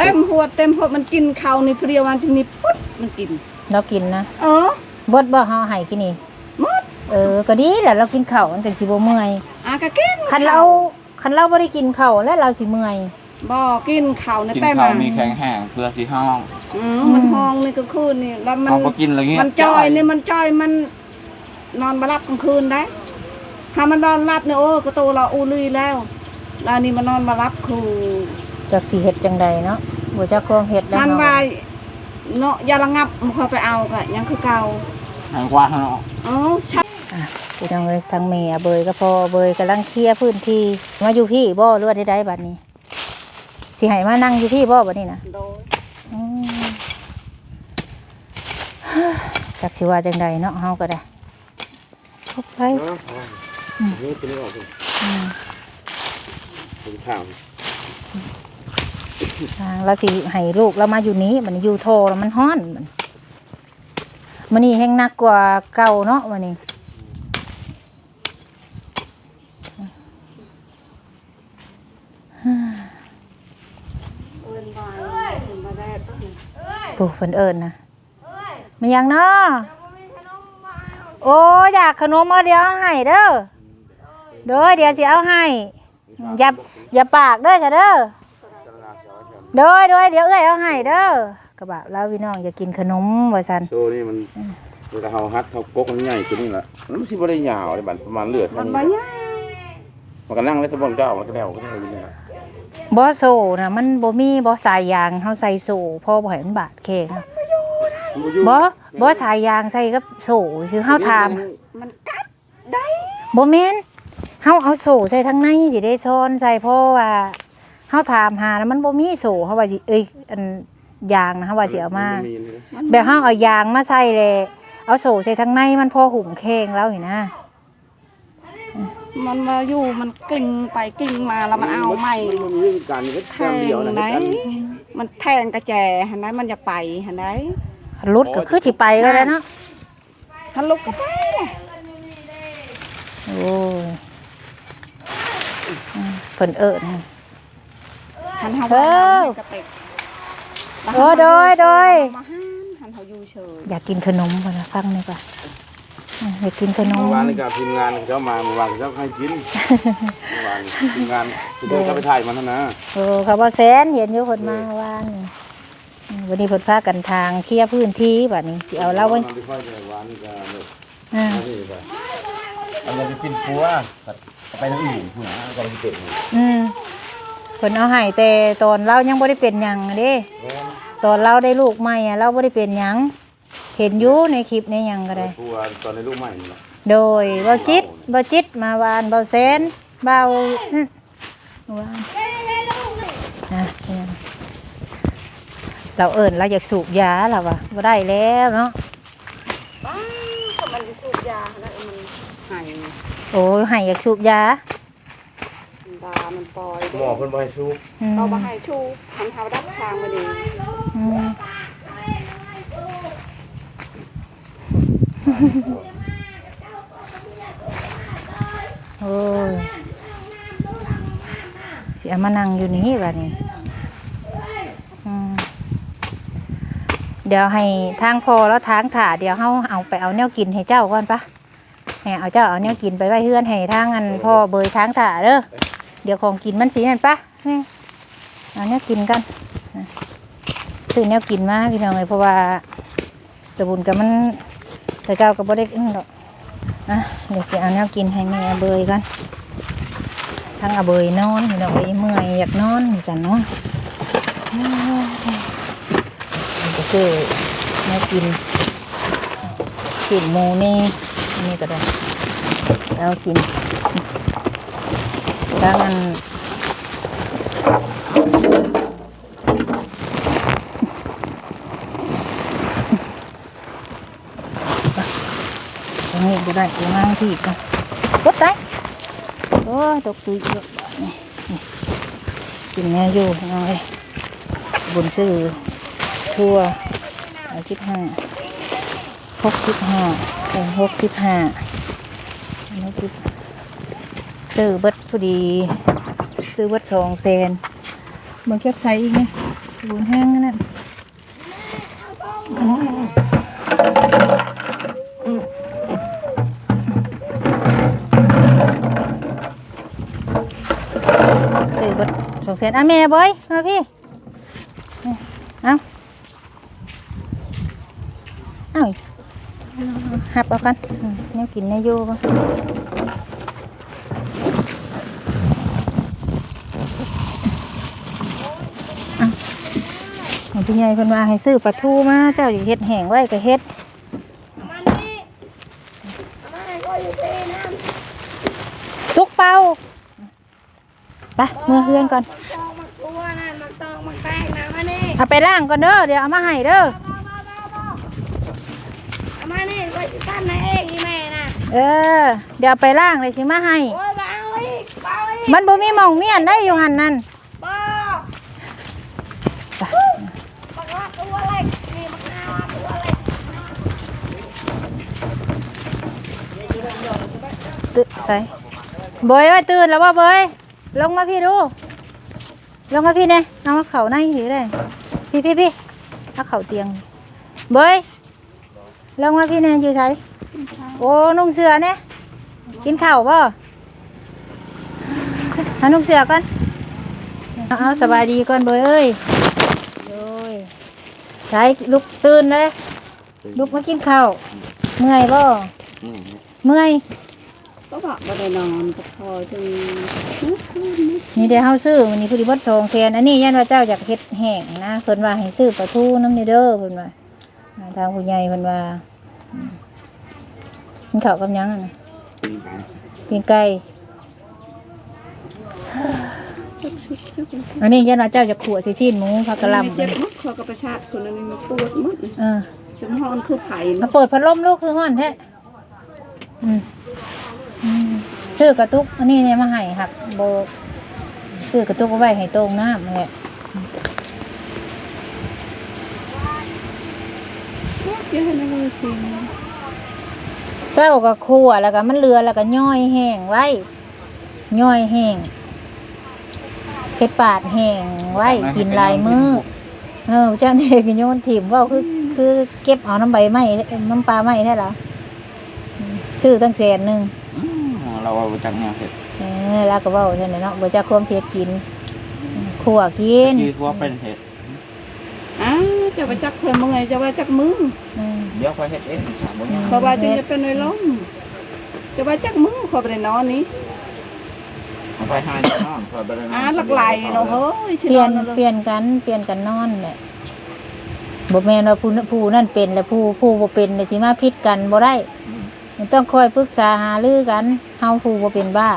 เต็มหัวเต็มหัวมันกินข้าวนี่เพรียววันชนิดปุ๊ดมันกิน เรากินนะเออเบดบ่เฮาให้กินนี่หมดเออก็ดีแหละเรากินข้าวมันจังสิบ่เมื่อยอากะกินคันเราคันเราบ่ได้กินข้าวแล้วเราสิเมื่อยบ่กินข้าวในกินแต่ข้าวมามีแข็งแห้งเพื่อสิห้องอืมมันห้องนี่ก็คืนนี่แล้วมันเอาไปกินอะไรเงี้ยมันจอยนี่มันจอยมันนอนมารับกลางคืนได้ถ้ามันนอนรับเนี่ยโอ้ก็โตเราอูลุยแล้วแล้วนี่มันนอนมารับคือ จักสิเฮ็ดจังใดเนาะบ่จักความเฮ็ดแล้วมันเนาะว่าเนาะอย่าระงับมันเข้าไปเอาก็ยังคือเก่าแห้งกว่าเนาะอ๋อใช่อะพี่น้องเอ้ยทางแม่เบยก็พอเบยกำลังเคลียร์พื้นที่มาอยู่พี่บ่หรือว่าได้ๆบัดนี้สิให้มานั่งอยู่พี่บ่บัดนี้นะโดยอืมจักสิว่าจังใดเนาะเฮาก็ได้เข้าไปนี่เป็นออกอืมเป็นข้าวทาง เราสิให้ลูกเรามาอยู่นี้มันอยู่โทแล้วมันฮ้อนมันมันนี่แห้งหนักกว่าเก่าเนาะมันนี่เอิ้นว่าเอิ้นมาได้ปะเนี่ยผู้เพิ่นเอิ้นนะมันยังเนาะโอ้อยากขนมมาเดี๋ยวเอาให้เด้อเด้อเดี๋ยวสิเอาให้อย่าอย่าปากเด้อจ้ะเด้อ เด้อเด้อเดี๋ยวเอ้ยเอาให้เด้อกระบะแล้วพี่น้องอย่ากินขนมว่าซั่นโซนี่มันเวลาเขาฮัดเขากกมันใหญ่ตัวนี้แหละมันสิบ่ได้ยาวเลยบัดประมาณเลือดมัเท่านนี้บ่ใหญ่มันก็นั่งได้สมบูรณ์เจ้ามันก็แล้วก็ได้อยู่เนี่ยบ่โซ่น่ะมันบ่มีบ่สายยางเฮาใส่โซ่พอบ่ให้มันบาดแข้งนะมันอยู่บ่บ่สายยางใส่กับโซ่คือเฮาถามมันกัดได้บ่แม่นเฮาเอาโซ่ใส่ทางในสิได้ซ้อนใส่เพราะว่า เฮาถามหาแล้วมันบ่มีโซ่เฮาว่าสิเอ้ยอันยางนะเฮาว่าสิเอามา นเลยมันแบบเฮาเอายางมาใส่เลยเอาโซ่ใส่ทางในมันพอหุ่มแข้งแล้วนี่นะมันมาอยู่มันกลิ้งไปกลิ้งมาแล้วมันเอาไม่มันมีเรื่องการนี่ก็แทแค่งเดียวนะไหนกันมันแทงกระแจหันไหนมันจะไปหันไหนรุดก็คือสิไปแล้วแหละเนาะถ้าลุกก็ไปเลยโอ้ยอืมเพิ่นเอิ้น หันเฮาเอว่าอกระเตกโอ้โดยโดยมาหันหันเฮาอยู่เฉยอยากกินขนมก่อนนะฟังหน่อยก่อนอืมอยากกินขนมเมื่อวานนี่ก็ทีมงานเขามาเมื่อวานเขาให้กินเมื่อวานทีมงานที่เดินเขาไปถ่ายมันเท่านะโอ้เขาบอกแสนเห็นอยู่คนมาวานนี่อืมวันนี้เพิ่นพากันทางเคลียร์พื้นที่บัดนี้สิเอาเล่าไว้นที่ค่อยจะวานนี่ก็เลยอ่านี่ไปอันนี้จะกินปัวไปทางอื่นผู้หญิงก็ไปเก็บอืม เพิ่นเอาให้แต่ตอนเรายังบ่ได้เป็นหยังเด้ตอนเราได้ลูกใหม่อะเราบ่ได้เป็นหยังเห็นอยู่ในคลิปในหยังก็ได้ปัวตอนในลูกใหม่นี่แหละโดยบ่จิตบ่จิตมาวานบ่แสนเบาอืมวานอะเนี่ยเราเอิ้นเราอยากสูบยาล่ะวะบ่ได้แล้วเนาะบ้าก็มันสูบยาแล้วมันหายโอ้ยให้อยากสูบยา ดามันปล่อยหมอเพิ่นบ่ให้ชูอืมเรามาให้ชูหันเฮาดับช้างมาดีอืมโอ้ยเสียมานั่งอยู่นี่แบบนี้อืมเดี๋ยวให้ทางพอแล้วทางถ่าเดี๋ยวเขาเอาไปเอาแนวกินให้เจ้าก่อนปะให้เอาเจ้าเอาแนวกินไปไว้เฮือนให้ทางอันพ่อเบยทางถ่าเด้อ เดี๋ยวของกินมันสีนั่นปะนี่เอาแนวกินกันซื้อแนวกินมาพี่น้องเลยเพราะว่าสบุนกับมันแต่เจ้าก็บ่ได้อึ้งดอกอะเดี๋ยวสิเอาแนวกินให้แม่เบยกันทั้งอเบยนอนพี่น้องเอ้ยเมื่อยอยากนอนนี่จันเนาะมันก็คือแนวกินกินหมูนี่นี่ก็ได้แล้วกิน แล้วมันตรงนี้ก็ได้ตัวนั่งที่กันกดได้โอ้ตกตุยเยอะบาดนี่กินแน่อยู่น้อยบุญซื้อทั่วสิบห้าหกสิบห้าหกสิบห้าหกสิบห้า ซื้อเบิดพอดี ซื้อเบิดสองเซนมันเก็บใส่อีกไหมบุญแห้งนั่นซื้อบดสองเซนอะแม่บอยมาพี่เอาเอาหับเอากันอืมเนี่ยกินเนี่ยอยู่บ่ของ พี่ใหญ่เพิ่นว่าให้ซื้อปลาทูมาเจ้าอยู่เฮ็ดแห้งไว้ก็เฮ็ดตุกเป่าไปเมื่อเฮือนก่อนตองมักตัวนั่นมักตองมักแตงนะมานี่เอาไปล้างก่อนเด้อเดี๋ยวเอามาให้เด้อเอามานี่ก็สิปั้นให้เองอีแม่น่ะเออ เดี๋ยวเอาไปล้างเลยสิมาให้โอ้ยบ่เอาอีกบ่เอาอีกมันบ่มีหม่องเมียนได้อยู่หันนั่น ตัวเล็กนี่บักหน้าละตัวเล็กตื่นใส่เบยเอ้ตื่นแล้วว่าเบยลงมาพี่ดูลงมาพี่เนี่ยเอาเข่าในถือได้พี่พี่พี่เอาเข่าเตียง เบยลงมาพี่เนี่ยอยู่ไสโอ้นุ่งเสือเนี่ยกินข้าวป่ะเอานุ่งเสือก่อนเอาเอาสบายดีก่อนเบยเอ้ยโอ้ย ใช้ลุกตื่นเลยลุกมากินข้าวเมื่อยบ่อืมเมื่อย ก็บอกว่าได้นอนก็พอจึงนี่เดี๋ยวเฮาซื้อวันนี้พุทธิบัตรสองแคนอันนี้ยันว่าเจ้าอยากเฮ็ดแห้งนะเพิ่นว่าให้ซื้อปลาทูน้ำนี่เด้อเพิ่นว่าอ่าทางผู้ใหญ่เพิ่นว่าอืมกินข้าวกับหยังอะนะปิ้งไก่ อันนี้ยันว่าเจ้าจะขั่วสิชิ้นหมูผักกะหล่ำเจ็บมัดคอกระประชาติคนนั้นมันปวดมัดเลยเออจนห้องคือไผ่มาเปิดพัดลมลูกคือฮ้อนแท้อืมอืมซื้อกระตุก อันนี้เนี่ยมาให้หักโบซื้อกระตุกเอาไว้ให้ตรงน้ำนั่นแหละเยอะนะเลยสิเจ้าก็คั่วแล้วก็มันเรือแล้วก็ย่อยแห้งไว้ย่อยแห้ง เฮ็ดปาดแห้งไว้กินหลายมือเออเจ้านี่ก็โยนถิ่มเว่าคือคือเก็บเอาน้ำใบไม้น้ำปลาไม้ได้เหรออืมซื้อตั้งแสนหนึ่งอืมเราเอาจากเนี่ยเสร็จเออแล้วก็เว่าเท่านั้นเนาะบ่จะความเทียกินอืมคั่วกินที่ทั่วเป็นเห็ดอ้าวจะไปจักเธอเมื่อไงจะไปจักมืออืมเดี๋ยวค่อยเห็ดเองสามโมงยังเพราะว่าจึงจะเป็นในล้มจะไปจักมือขอไปได้นอนนี้ เอาไปให้นอนค่อยไปเลยนนอ้าหลักไหลเนาะเฮ้ยชิเปลี่ยนนอนเปลี่ยนกันเปลี่ยนกันนอนแหละบ่แม่นว่าผู้นั้นผู้นั่นเป็นแล้วผู้ผู้บ่เป็นเนี่ยสิมาพิดกันบ่ได้อืมมันต้องคอยปรึกษาหารือกันเฮาผู้บ่เป็นบ้า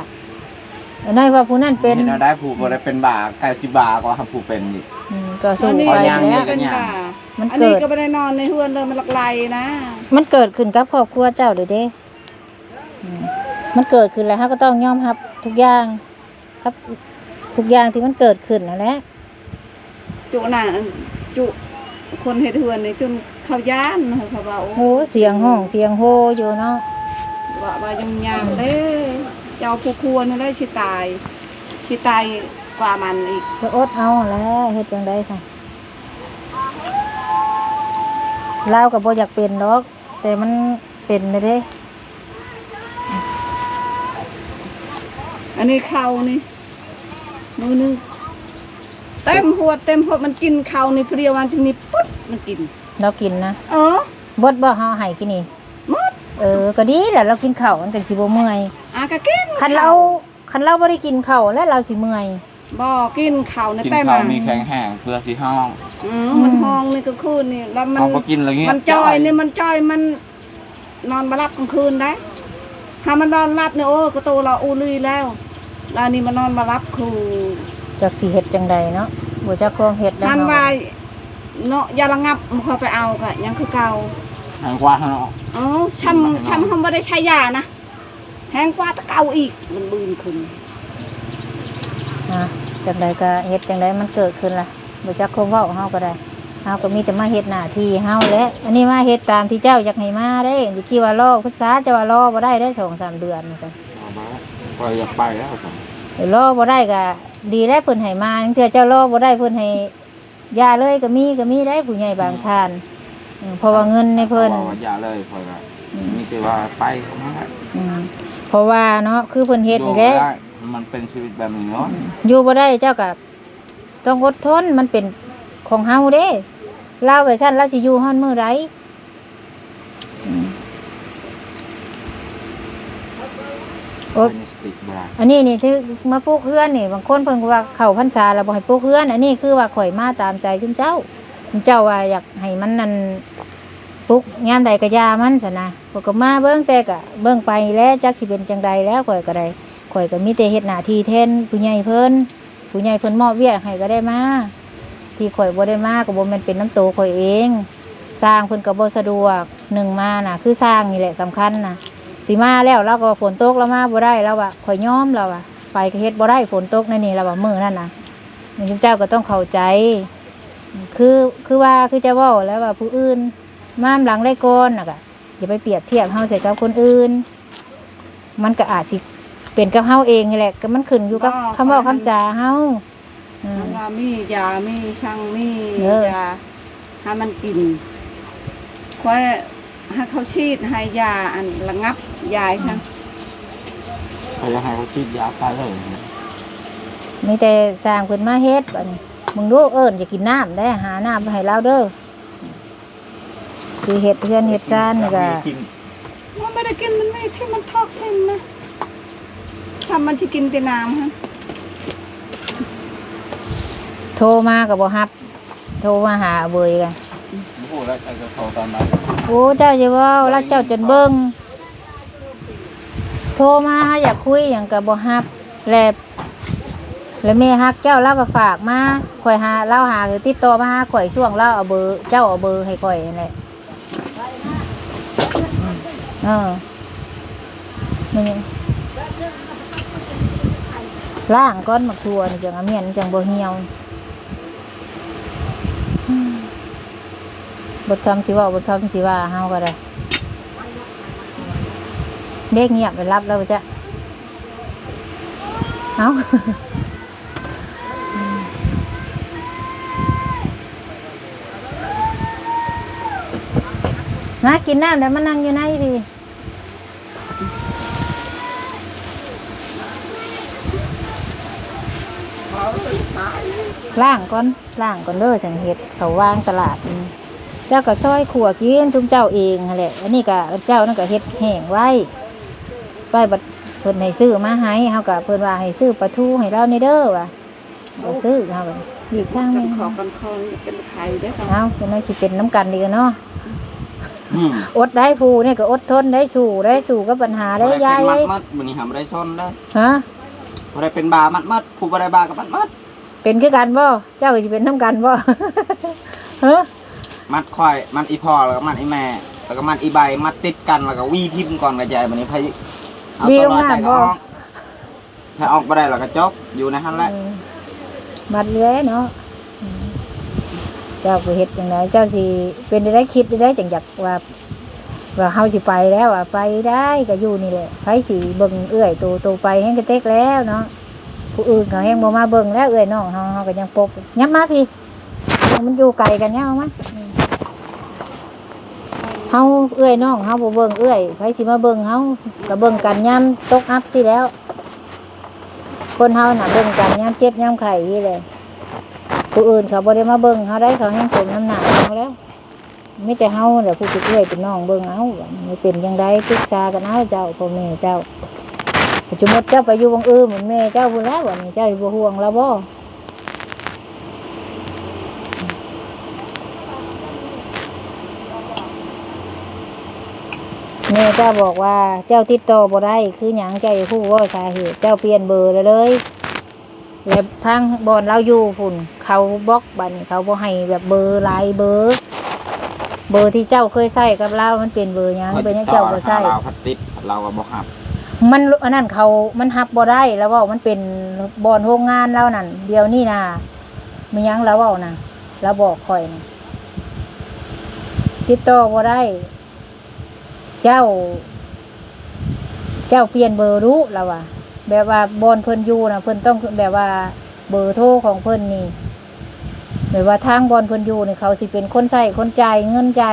อันน้อยว่าผู้นั้นเป็นห็เราได้ผูกบ่ได้เป็นบ่าไก่สิบ่าก็ทำผูกเป็นอีก อืมก็สู้อันนี้ไปย่างแล้นี่ ว เป็นบ่ามันอันเกินี้ด ก็ไม่ได้นอนในเฮือนเลยมันหลักไหลนะมันเกิดขึ้นกับครอบครัวเจ้าเลยเด้อืมมันเกิดขึ้นแล้วเฮาก็ต้องยอมรับทุกอย่าง ครับทุกอย่างที่มันเกิดขึ้นนั่นแหละจุน่ะจุคนเฮ็ดเฮือนนี่จนเขาย่านเขาว่าโอ้เสียงห้องเสียงโฮอยู่เนาะว่าว่ายังยามเด้เจ้าผู้ควรนี่ได้สิตายสิตายกว่ามันอีกก็อดเอาแล้วเฮ็ดจังได๋ซะลาวก็บ่อยากเป็นดอก แต่มันเป็นเลยเด้ อันนี้เขานี่ มือนึงเต็มหัวเต็มหัวมันกินเขานี่เพรียววันชนิดปุ๊ดมันกิน เรากินนะเออบดบ่เฮาให้กินนี่หมดเออ ก็ดีแหละเรากินข้าวมันจังสิบ่เมื่อยอากะกินคันเราคันเราบ่ได้กินข้าวแล้วเราสิเมื่อยบ่กินเขาในกินแต่ข้าวมามีแข็งแห้งเพื่อสีห้อง อืมมันห้องนี่ก็คืนนี่แล้วมันเอาไปกินอะไรเงี้ยมันจอยนี่มันจอยมัน นอนมารับกลางคืนได้ถ้ามันนอนรับเนี่ยโอ้ก็โตเราอูลุยแล้ว แล้วนี่มันนอนมารับคือจักสิเฮ็ดจังใดเนาะบ่จักความเฮ็ดแล้วมันเนาะวายเนาะอย่าระงับมันคอยไปเอากะยังคือเก่าแห้งกว่าเนาะอ๋อช้ำช้ำทำบ่ได้ใช้ยานะแห้งกว่าตะเก่าอีกมันบืนขึ้นอะจังใดก็เฮ็ดจังใดมันเกิดขึ้นล่ะบ่จักความเว้าเฮาก็ได้เฮาก็มีแต่มาเฮ็ดหน้าที่เฮาแหละอันนี้มาเฮ็ดตามที่เจ้าอยากให้มาเด้สิคิดว่ารอพุทธาจะว่ารอบ่ได้ได้2-3เดือนว่าซั่นเอามา คอยอยากไปแล้วครับเดี๋ยวรอบ่ได้ก็ดีแล้วเพิ่นให้มาเทื่อเจ้ารอบ่ได้เพิ่นให้ยาเลยก็มีก็มีได้ผู้ใหญ่บางท่านอืมเพราะว่าเงินในเพิ่นขาบอกว่าอย่าเลยคอยก็มีแต่ว่าไปเขามาอืมเพราะว่าเนาะคือเพิ่นเฮ็ดนี่แหละอยู่บ่ได้มันเป็นชีวิตแบบนี้เนาะอยู่บ่ได้เจ้าก็ต้องอดทนมันเป็นของเฮาเด้ลาวไว้ซั่นเราสิอยู่ฮอดมื้อใดอืม โอ๊ยเป็นสติบ่ได้อันนี้นี่ที่มาปลูกเฮือนนี่บางคนเพิ่นก็ว่าเข้าพรรษาแล้วบ่ให้ปลูกเฮือน อันนี้คือว่าข่อยมาตามใจจุมเจ้าจุมเจ้าว่าอยากให้มันนั่นปลูกยามใดก็ยามันซะนะข่อยก็มาเบิ่งแต่ก็เบิ่งไปแล้วจักสิเป็นจังใดแล้วข่อยก็ได้ข่อยก็มีแต่เฮ็ดหน้าที่แทนผู้ใหญ่เพิ่นผู้ใหญ่เพิ่นมอบเวียกให้ก็ได้มาที่ข่อยบ่ได้มาก็บ่แม่นเป็นน้ำโตข่อยเอง สร้างเพิ่นก็บ่สะดวกหนึ่งมาน่ะ คือสร้างนี่แหละสำคัญน่ะ สิมาแล้วเราก็ฝนตกแล้วมาบ่ได้แล้วอะข่อยยอมแล้วอะไปก็เฮ็ดบ่ได้ฝนตกในนี่แล้วอะมื้อนั่นน่ะนี่เจ้าก็ต้องเข้าใจ คือคือว่าคือจะเว้าแล้วว่าผู้อื่นมามหลังได้ก่อนน่ะก็อย่าไปเปรียบเทียบเฮาใส่กับคนอื่น มันก็อาจสิเป็นกับเฮาเองนี่แหละก็มันขึ้นอยู่กับคำเว้าคำจาเฮาอืมมันว่ามียามีช่างมีเออยาให้มันกินค่อย ให้เขาฉีดให้ยาอันระงับยายช่างเขาจะให้เขาฉีดยาตายเลยมีแต่สร้างเพิ่นมาเฮ็ดบัดนี้มึงดูเอิ้นจะกินน้ำได้หาน้ำให้เราเด้อคือเฮ็ดเพื่อนเฮ็ดซ่านนี่ก็มันไม่ได้กินมันไม่ที่มันทอกทิ้งนะทำมันจะกินแต่น้ำฮะโทรมาก็บ่รับ โทรมาหาเบยกันโอ้แล้วไอ้กระโถตอนนั้น โอ้เจ้าจะว้ารักเจ้าจนเบิ่งโทรมาอยากคุยหยังก็บ่รับแล้วแล้วแม่ฮักเจ้าเล่าก็ฝากมาข่อยหาเล่าหาคือติดต่อมาหาข่อยช่วงเล่าเอาเบอร์เจ้าเอาเบอร์ให้ข่อยนั่นแหละเออมันล่างก้อนหมักทัวนี่จังอเมียนจังบ่เหี่ยว บทคำสิว่าบทคำสิว่าเฮาก็ได้เด็กเงียบไปรับแล้วจ้ะเอามากินน้ำแล้วมานั่งอยู่ไหนดีล่างก่อนล่างก่อนเด้อจังเห็ดเขาวางตลาดนี่ เจ้าก็ซอยขัวกินทุกเจ้าเองนั่นแหละอันนี้ก็เจ้านั่นก็เฮ็ดแห้งไว้ไว้บัดเพิ่นให้ซื้อมาให้เฮาก็เพิ่นว่าให้ซื้อปลาทูให้เราในเด้อว่ะก็ซื้อเฮาก็อีกทางหกันึนงขอกันคอเป็นไข่ได้ค่ะเอาเพิ่นว่าสิเป็นน้ำกันดีกันเนาะอืมอดได้ผู้นี่ก็อดทนได้สู้ได้สู้กับปัญหาได้ยายมัเอ้ดยมัดมันนี่หำได้ซ่อนได้ฮะพอได้เป็นบามัดมัดผู้บ่ได้บากับมัดมัดเป็นคือกันบ่เจ้าก็สิเป็นน้ำกันบ่ฮะ มัดควายมัดอีพ่อแล้วก็มัดอีแม่ แล้วก็มัดอีใบมัดติดกันแล้วก็วีทิมก่อนกระจายมันนี้พายเอาตัวรอดใจก็ออกถ้าออกบ่ได้แล้วก็จบอยู่ในหันแหละอืมบัดเลื้อยเนาะอืมเจ้าก็เฮ็ดจังไดเจ้าสิเป็นได้คิดได้จังอยากว่าว่าเฮาสิไปแล้วอะไปได้ก็อยู่นี่แหละไผสิเบิ่งเอื้อยโตโตไปแฮงกระเต็กแล้วเนาะผู้อื่นก็แฮงบ่มาเบิ่งแล้วเอื้อยน้องเฮาเฮาก็ยังปกยับมาพี่มันอยู่ไกลกันยับมาอืม เฮาเอื้อยน้องเฮาบ่เบิ่งเอื้อยไผสิมาเบิ่งเฮาก็เบิ่งกันยามตกอัพสิแล้ว คนเฮาน่ะเบิ่งกันยามเจ็บยามไข้นี่แหละผู้อื่นเขาบ่ได้มาเบิ่งเฮาได้เขาแฮงสมน้ำหนักเฮาแล้วไม่แต่เฮาแหละผู้เป็นเอื้อยเป็นน้องเบิ่งเอาว่ามันเป็นยังไงปรึกษากันเอาเจ้าพ่อแม่เจ้าจจุบันเจ้าไปอยู่วงอื่นเหมือนแม่เจ้าพูนแล้ววันนี้เจ้าอยู่บ่ห่วงเราบ่ แม่เจ้าบอกว่าเจ้าติดต่อบ่ได้คือหยังเจ้าอยู่ผู้ว่าสาเหตุเจ้าเปลี่ยนเบอร์เลยเลยแล้วทางบอนเราอยู่พุ่น เขาบล็อกบัดนี้เขาบ่ให้แบบเบอร์หลายเบอร์ เบอร์ที่เจ้าเคยใส่กับเรามันเป็นเบอร์หยังเป็นหยังเจ้าบ่ใส่เราพัดติดเราก็บ่หับ มันอันนั้นเขามันฮับบ่ได้แล้วเว่ามันเป็นบอนโรงงานแล้วนั่นเดี๋ยวนี้นะมีหยังแล้วเว่านะแล้วบอกคอยนะติดต่อบ่ได้ เจ้า เจ้าเปลี่ยนเบอร์รู้แล้วว่ะแบบว่าบอนเพิ่นอยู่นะเพิ่นต้องแบบว่าเบอร์โทรของเพิ่นนี่หรือว่าทางบอลเพิ่นอยู่นี่เขาสิเป็นคนใส่คนใจเงินใจ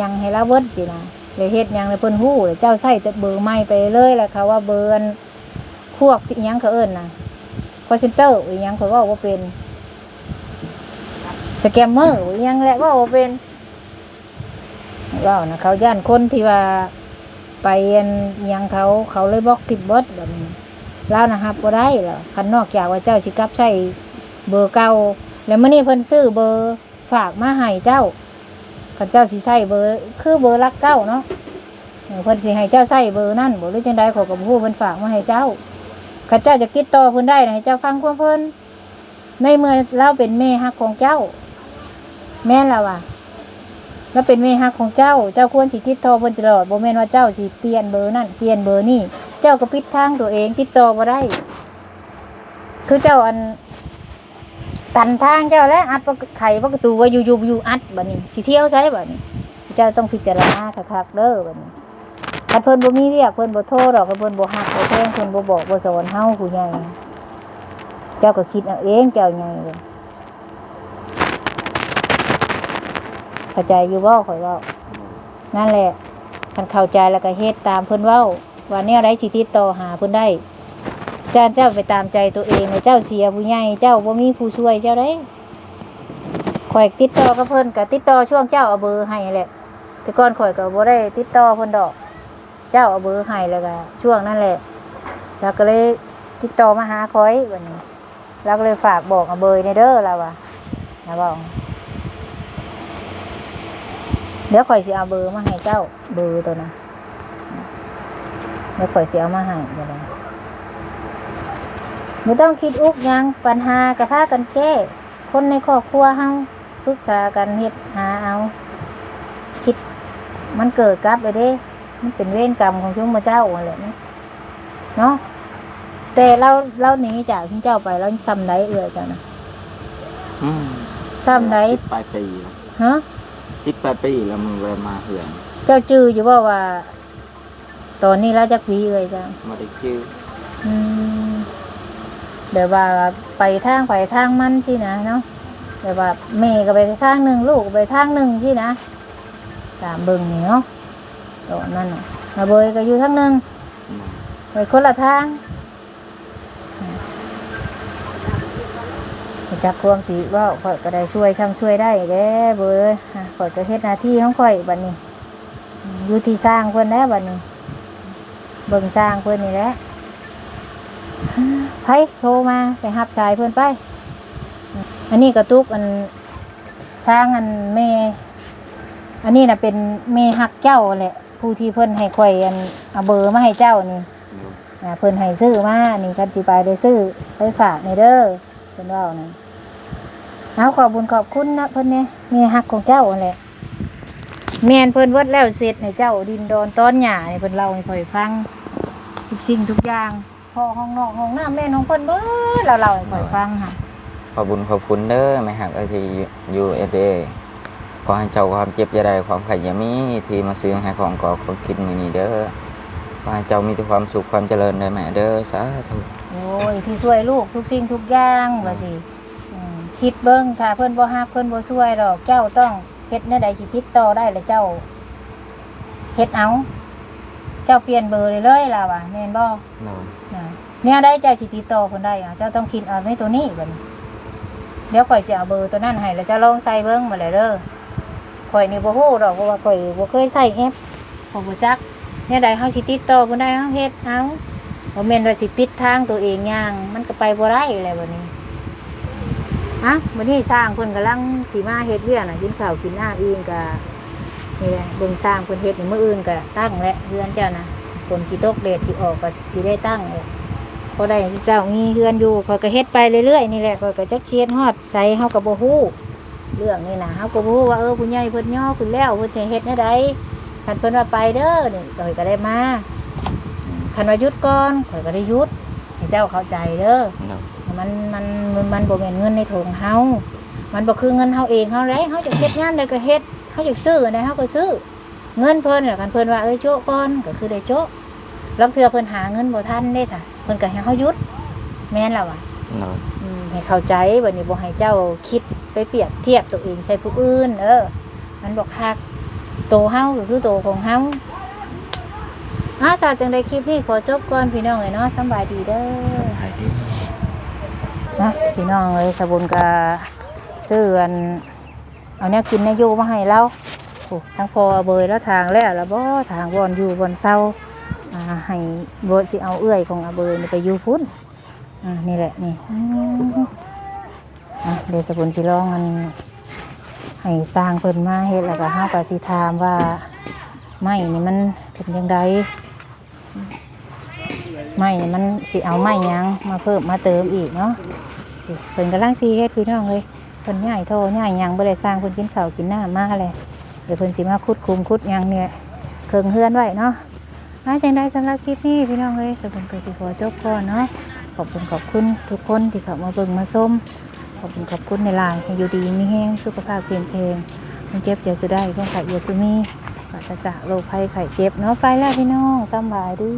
ยังให้ละเบิดสินะเลยเฮ็ดยังเลยเพิ่นฮู้เลยเจ้าใส่แต่เบอร์ใหม่ไปเลยแหละเขาว่าเบอร์พวกที่ยังเขาเอิ้นนะคอเซนเตอร์อียังเขาว่าว่าเป็นสแกมเมอร์อียังแหละว่าว่าเป็นว่านะเขาย่านคนที่ว่า ไปอันยังเขาเขาเลยบล็อกทิปเบิดแบบนี้แล้วนะครับบ่ได้หรอคันนอกจากว่าเจ้าสิกลับใช้เบอร์เก่าแล้วมื้อนี้เพิ่นซื้อเบอร์ฝากมาให้เจ้าคันเจ้าสิใช้เบอร์คือเบอร์รักเก้าเนาะเพิ่นสิให้เจ้าใช้เบอร์นั่นบ่หรือจังใดขอยก็บ่ฮู้เพิ่นฝากมาให้เจ้าคันเจ้าจะติดต่อเพิ่นได้นะให้เจ้าฟังความเพิ่นในเมื่อเราเป็นแม่ฮักของเจ้า แม่นแล้วว่ะ เราเป็นแม่ฮักของเจ้า เจ้าควรสิติดต่อเพิ่นตลอดบ่แม่นว่าเจ้าสิเปลี่ยนเบอร์นั่นเปลี่ยนเบอร์นี่ เจ้าก็ปิดทางตัวเองติดต่อบ่ได้ คือเจ้าอัน ตันทางเจ้าแล้วอัดประไข่ประตูว่าอยู่อยู่อยู่อัดบัดนี้สิเที่ยวใช้บัดนี้ เจ้าต้องพิจารณาคักๆเด้อบัดนี้ถ้าเพิ่นบ่มีเวียกเพิ่นบ่โทรดอกเพิ่นบ่ฮักบ่แพงเพิ่นบ่บอกบ่สอนเฮาผู้ใหญ่เจ้าก็คิดเอาเองเจ้าใหญ่เลย เข้าใจอยู่บ่ข่อยเว้านั่นแหละคันเข้าใจแล้วก็เฮ็ดตามเพิ่นเว้าว่าแนวใดสิติดต่อหาเพิ่นได้เจ้าเจ้าไปตามใจตัวเองเลยเจ้าเสียผู้ใหญ่เจ้าบ่มีผู้ช่วยเจ้าได้ข่อยติดต่อกับเพิ่นก็ติดต่อช่วงเจ้าเอาเบอร์ให้แหละแต่ก่อนข่อยก็บ่ได้ติดต่อเพิ่นดอก เจ้าเอาเบอร์ให้แล้วก็ช่วงนั้นแหละแล้วก็เลยติดต่อมาหาข่อยวันนี้แล้วก็เลยฝากบอกเอาเบอร์ในเด้อเราว่าแล้วบอก เดี๋ยวข่อยสิเอาเบอร์มาให้เจ้า เบอร์ตัวนั้นเดี๋ยวข่อยสิเอามาให้เดี๋ยวนะไม่ต้องคิดอุกหยังปัญหากระพากันแก้ คนในครอบครัวเฮาปรึกษากันเฮ็ดหาเอา คิด มันเกิดกับเลยเด้ มันเป็นเวรกรรมของชุมเจ้าอะไรนี่เนาะแต่เราเราหนีจากชุมเจ้าไปเราซ้ำไหนเอื่อยจังนะอืมซ้ำไหนสิบปลายปีแล้วฮะ สิบแปดปีแล้วมึงเวมาเหือนเจ้าจื้ออยู่บ่ว่า ตอนนี้เราจะปีเอื่อยจังมาได้ชื่ออืมเดี๋ยวว่าไปทางไปทางมันสินะเนาะเดี๋ยวว่าแม่ก็ไปทางหนึ่งลูกก็ไปทางหนึ่งสินะตามเบิ่งนี่เนาะตอนนั้นน่ะมาเบยก็อยู่ทางหนึ่งอืมไปคนละทางรู้จักความสิเว่าข่อยก็ได้ช่วยช่างช่วยได้เด้เบยอะ ข่อยก็เฮ็ดหน้าที่ของข่อยบัดนี้อืมอยู่ที่สร้างเพิ่นแล้วบัดนี้ เบิ่งสร้างเพิ่นนี่แหละไผโทรมาไปหับสายเพื่อนไป อันนี้กระตุกอันทางอันเมอันนี้นะเป็นเมหักเจ้าแหละผู้ที่เพิ่นให้ข่อยอันเอาเบอร์มาให้เจ้านี่อ่าเพิ่นให้ซื้อมานี่คันสิไปได้ซื้อไปฝากในเด้อเพิ่นเว่านะ เอาขอบบุญขอบคุณนะเพิ่นเนี่ยเมหักของเจ้าแหละแม่นเพิ่นเวิดแล้วเสร็จให้เจ้าดินดอนต้นหญ้าให้เพิ่นเล่าให้ข่อยฟังทุกสิ่งทุกอย่างพ่อห้องนอกห้องน้าแม่น้องเพิ่นเบิดเราเล่าให้ข่อยฟังค่ะขอบคุญขอบคุณเด้อแม่หักไอทียูเอเดขอให้เจ้าความเจ็บอย่าได้ความไข่อย่ามีที่มาซื้อให้ของก่อของกินมื้อนี้เด้อขอให้เจ้ามีแต่ความสุขความเจริญได้แม่เด้อสาธุโอ้ยที่ช่วยลูกทุกสิ่งทุกอย่างว่าสิอืม คิดเบิ่งถ้าเพิ่อนบ่ฮักเพิ่อนบ่ช่วยดอกเจ้าต้องเฮ็ดแนวใดสิติดต่อได้แล้วเจ้าเฮ็ดเอา เจ้าเปลี่ยนเบอร์เลยเลยล่ะว่ะแม่นบ่เนาะนะแนวใจ้าสิติดต่อเพิ่นได้อะเจ้าต้องคิดเอาในตัวนี้บัดนี้เดี๋ยวข่อยสิเอาเบอร์ตัวนั้นให้แล้วเจ้าลองใส่เบิ่งมาเลยเด้อข่อยนี่บ่ฮู้ดอกเพราะว่าข่อยบ่เคยใส่แอปขอยบ่จักแนวใดเฮาสิติดต่อเพิ่นได้เฮาเฮ็ดเอาบ่แม่นว่าสิปิดทางตัวเองย่าง มันก็ไปบ่ได้แหละบัดนี้ อะวันนี้สร้างเพิ่นกำลังสิมาเฮ็ดเวียกน่ะกินข้าวกินน้ำอิ่มก็นี่แหละเบิ่งสร้างเพิ่นเฮ็ดนี่มื้ออื่นก็ตั้งแล้วเฮือนเจ้านะฝนสิตกแดดสิออกก็สิได้ตั้งพอได้เจ้ามีเฮือนอยู่ข้อยก็เฮ็ดไปเรื่อยๆนี่แหละข้อยก็จักเคียดฮอดใส่เฮาก็บ่ฮู้เรื่องนี่นะเฮาก็บ่ฮู้ว่าเออผู้ใหญ่เพิ่นย่อขึ้นแล้วเพิ่นสิเฮ็ดแนวใดคันเพิ่นว่าไปเด้อนี่ข้อยก็ได้มาคันว่าหยุดก่อนข่อยก็ได้หยุดให้เจ้าเข้าใจเด้อ มันมันมันมันบ่แม่นเงินในถุงเฮามันบ่คือเงินเฮาเองเฮาได้เฮาจะเฮ็ดงานใดก็เฮ็ดเฮาจะซื้ออันใดเฮาก็ซื้อ เงินเพิ่นน่ะคันเพิ่นว่าเอ้ยโจ๊ะก่อนก็คือได้โจ๊ะลางเทื่อเพิ่นหาเงินบ่ทันได้ซะเพิ่นก็ให้เฮาหยุด แม่นแล้วอะเนาะอืมให้เข้าใจบัดนี้บ่ให้เจ้าคิดไปเปรียบเทียบตัวเองใส่ผู้อื่น เออ มันบอกคักโตเฮาก็คือโตของเฮาอ้าวสาวจังได้คลิปนี้ขอจบก่อนพี่น้องเลยเนาะสำบายดีเด้อสบายดี นะพี่น้องเลยสบุนกาซื้ออันเอาแนวกินแนวอยูมาให้เราทั้งพอเบยแล้วทางแล้วแล้วบ่ทางบอนอยู่บอนเศร้าให้บ่สิเอาเอื้อยของอาเบยไปอยู่พุ่นอ่านี่แหละนี่อืมอะเดี๋ยวสบุนสิลองอันให้สร้างเพิ่นมาเฮ็ดแล้วก็เฮาก็สิถามว่าไม้นี่มันเป็นจังไดไม้นี่มันสิเอาไม้ยังมาเพิ่มมาเติมอีกเนาะ เพิ่นกำลังซีเฮ็ดพี่น้องเลยเพิ่นย่ายโทย่ายหยังบ่ได้สร้างเพิ่นกินข้าวกินน้ำมาเลยเดี๋ยวเพิ่นสิมาคุดคุมคุดยังเนี่ยเครื่องเฮือนไว้เนาะมาจังได้สำหรับคลิปนี้พี่น้องเอ้ยสมบูรณ์ก็สิขอจบก่อนเนาะขอบคุณขอบคุณทุกคนที่เข้ามาเบิ่งมาชมขอบคุณขอบคุณในไลน์ให้อยู่ดีมีแห้งสุขภาพเพียงแข็งมันเจ็บอย่าสุได้ต้องไข่เยาสุมีปราศจากโรคภัยไข้เจ็บเนาะไปแล้วพี่น้องสบายดี